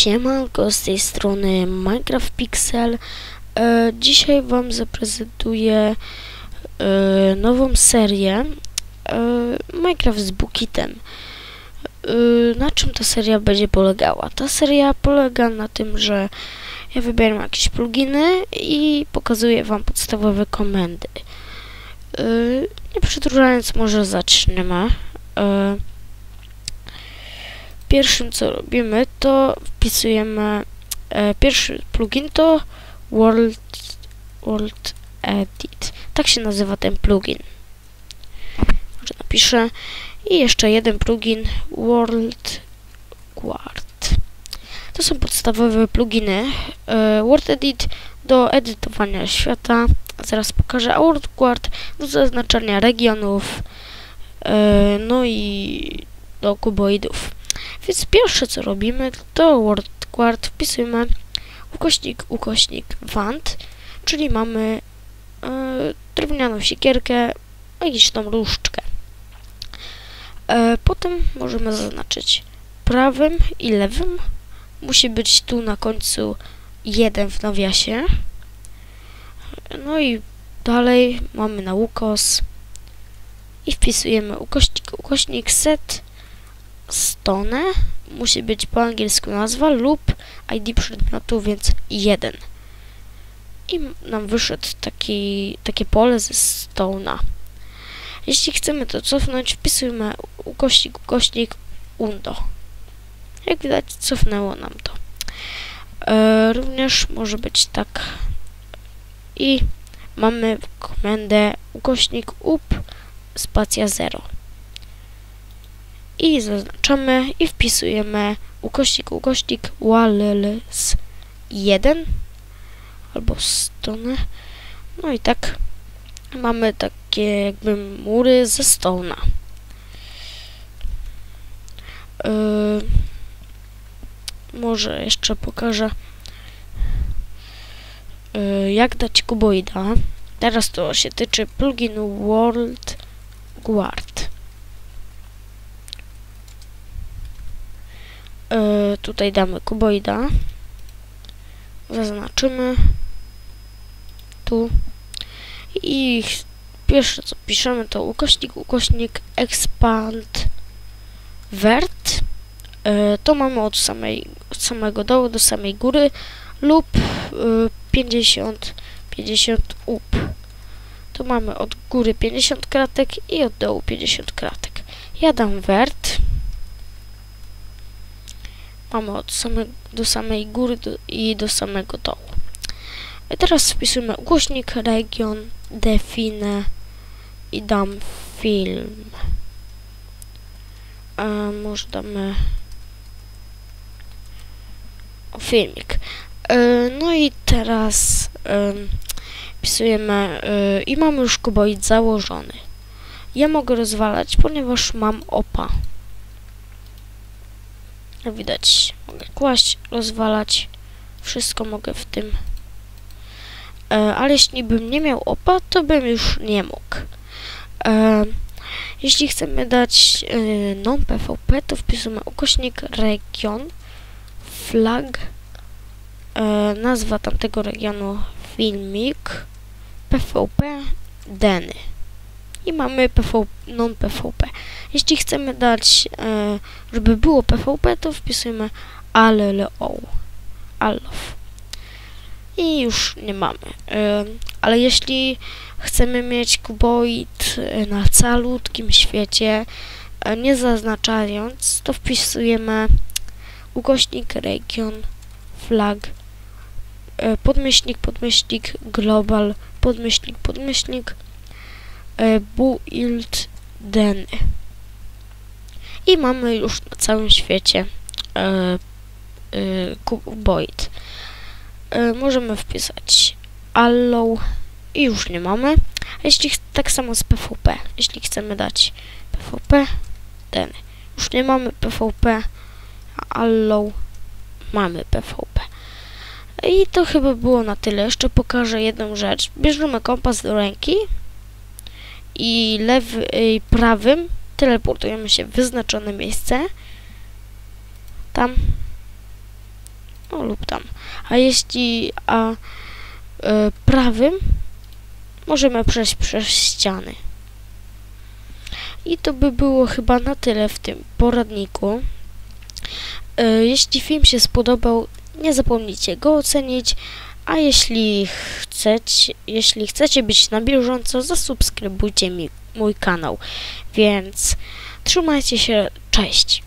Siemanko, z tej strony Minecraft Pixel. E, dzisiaj Wam zaprezentuję e, nową serię e, Minecraft z Bukitem. E, na czym ta seria będzie polegała? Ta seria polega na tym, że ja wybieram jakieś pluginy i pokazuję Wam podstawowe komendy. E, nie przedłużając, może zaczniemy. Pierwszym co robimy, to wpisujemy e, pierwszy plugin to World, World Edit. Tak się nazywa ten plugin. Może napiszę. I jeszcze jeden plugin World Guard. To są podstawowe pluginy. E, World Edit do edytowania świata. Zaraz pokażę. A World Guard do zaznaczania regionów. E, no i do kuboidów. Więc pierwsze co robimy to WordGuard wpisujemy ukośnik, ukośnik wand, czyli mamy e, drewnianą siekierkę, jakąś tą różdżkę. E, potem możemy zaznaczyć prawym i lewym. Musi być tu na końcu jeden w nawiasie. No i dalej mamy na ukos i wpisujemy ukośnik, ukośnik set stone musi być po angielsku nazwa lub ID przedmiotu, więc 1. I nam wyszedł taki, takie pole ze stona. Jeśli chcemy to cofnąć, wpisujemy ukośnik, ukośnik undo. Jak widać, cofnęło nam to. E, również może być tak. I mamy komendę ukośnik up spacja 0 i zaznaczamy i wpisujemy ukośnik, ukośnik walls 1 albo stone. No i tak mamy takie jakby mury ze stona. Yy, może jeszcze pokażę yy, jak dać kuboida. Teraz to się tyczy pluginu World Guard. Yy, tutaj damy kuboida. Zaznaczymy. Tu. I pierwsze co piszemy to ukośnik, ukośnik expand vert. Yy, to mamy od, samej, od samego dołu do samej góry lub yy, 50, 50 up. Tu mamy od góry 50 kratek i od dołu 50 kratek. Ja dam vert. Mamy od same, do samej góry do, i do samego dołu. I teraz wpisujemy głośnik, region, define i dam film. A może damy filmik. E, no i teraz e, wpisujemy e, i mamy już kuboid założony. Ja mogę rozwalać, ponieważ mam opa. Jak widać, mogę kłaść, rozwalać. Wszystko mogę w tym. E, ale jeśli bym nie miał opa, to bym już nie mógł. E, jeśli chcemy dać e, non-PvP, to wpisujemy ukośnik region, flag, e, nazwa tamtego regionu filmik, PvP, deny. I mamy PV, non-PvP. Jeśli chcemy dać, e, żeby było PvP, to wpisujemy allo, allow. I już nie mamy. E, ale jeśli chcemy mieć kuboid na calutkim świecie, e, nie zaznaczając, to wpisujemy ukośnik region flag e, podmyślnik, podmyślnik global, podmyślnik, podmyślnik build deny. I mamy już na całym świecie e, e, kuboid. E, możemy wpisać allow i już nie mamy. A jeśli tak samo z PvP, jeśli chcemy dać PvP, ten. Już nie mamy PvP, allow mamy PvP. I to chyba było na tyle. Jeszcze pokażę jedną rzecz. Bierzemy kompas do ręki i lewy, i prawym teleportujemy się w wyznaczone miejsce. Tam. no lub tam. A jeśli a e, prawym możemy przejść przez ściany. I to by było chyba na tyle w tym poradniku. E, jeśli film się spodobał, nie zapomnijcie go ocenić, a jeśli chcecie, jeśli chcecie być na bieżąco, zasubskrybujcie mi mój kanał. Więc trzymajcie się, cześć!